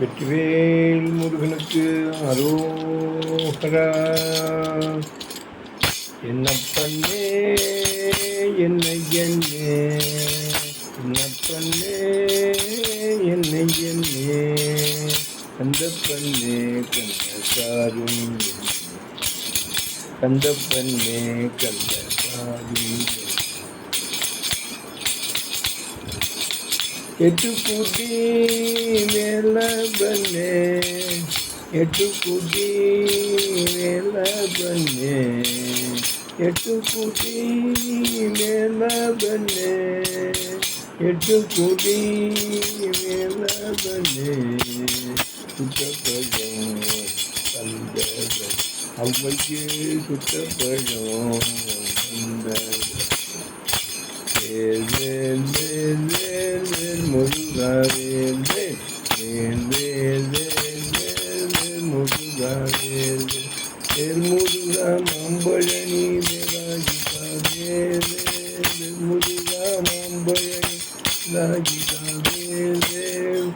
வெற்றிவேல் முருகனுக்கு அரோகரா. என்ன பண்ணே என்னை என்னே என்ன பண்ணே என்னை என்னே கந்த பண்ணே கந்த சாரும் கந்த பண்ணே கந்த சாரும் ఎటుకు నెలబనే ఎటుకు నెలబనే ఎటుకు నెలబనే ఎటుకు నెలబనే சுத்தப்பழம் தந்தவர் அவ்வைக்கு சுத்தப்பழம் தந்தவர் முருகா வேல்வேல் வேல்வேல் வேல்வேல் முருகா வேல்வேல் பெருமுருகா மாம்பழனி வேலாகிதா வேல்வேல் முருகா மாம்பழனி வேலாகிதா வேல்வேல்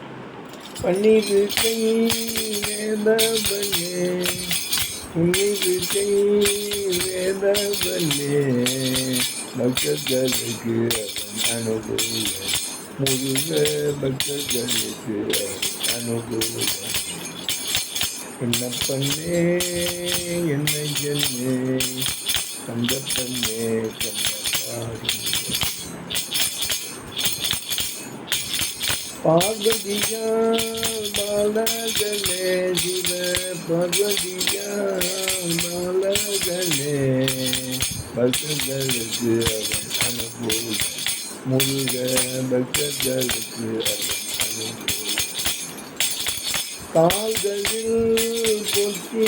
பன்னிரு கை வேதவனே உன்னிரு கை வேதவனே பக்தர்களுக்கு அவன் அனுபவம் Mucize bakar cenneti anadolu என்ன பண்ணே என்னை என்னே கந்த பண்ணே கந்த பார்வதியா பாலகலே சிவ பார்வதியா பாலகலே பக்தர்களுக்கு அவன் அனுபவம் முருக பக்தர்களுக்கு அவன் அனுகூலம் கால்களில் பொத்தி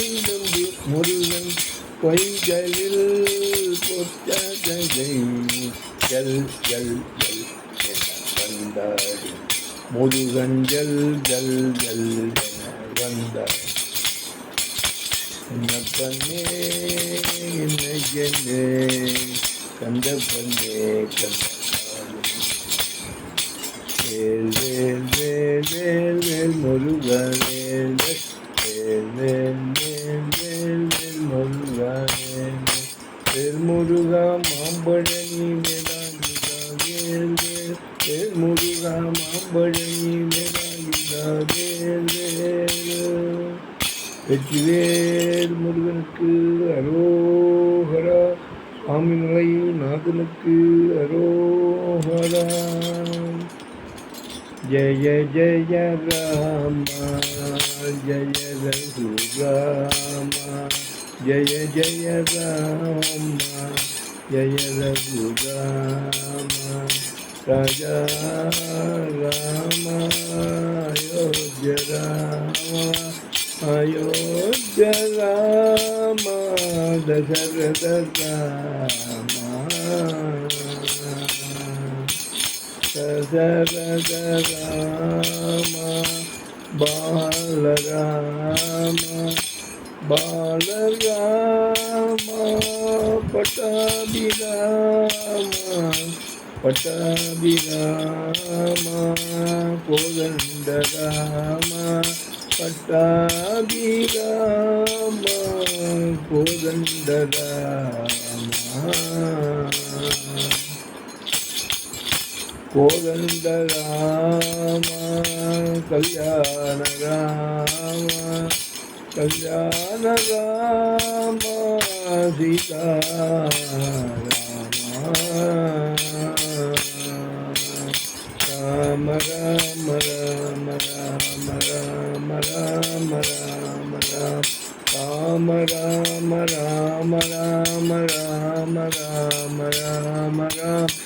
முருகன் பொய்களில் பொத்தகை ஜல் ஜல் ஜல் என வந்தாடி முருகன் ஜல் ஜல் ஜல் என வந்தாடி என்ன பண்ணே என்ன கந்த பண்ணே கந்த வேல் வேல் வேல் வேல் வேல் முருகா வேல் வேல் வேல் வேல் வேல் வேல் முருகா வேல் வேல் முருகா மாம்பழனி வேலாயுதா வேல் வேல் வேல் முருகா மாம்பழனி வேலாயுதா வேல் வேல் வெற்றிவேல் முருகனுக்கு அரோகரா சுவாமிமலை நாதனுக்கு அரோஹரா జయ జయ రామ జయ రఘురామ జయ జయ రామ జయ రఘురామ రాజా రామ అయోధ్య రామ అయోధ్య రామ దశరథ రామ தசரத ராமா பாலராமா பாலராமா பட்டாபிராமா பட்டாபிராமா கோதண்டராமா பட்டாபிராமா கோதண்டராமா కోదండరామ కళ్యాణ రామ కళ్యాణ రామ సీతారామ రామ రామ రామ రామ రామ రామ రామ రామ రామ రామ రామ రామ రామ రామ రామ రామ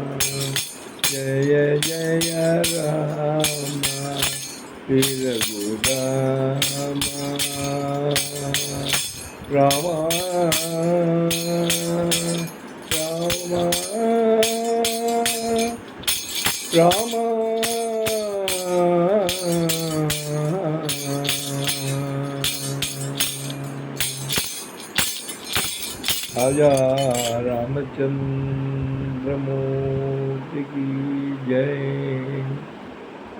జయ జయ రామ విరగురామ రామ రామ రామ राजा रामचंद्र मूर्ति की जय।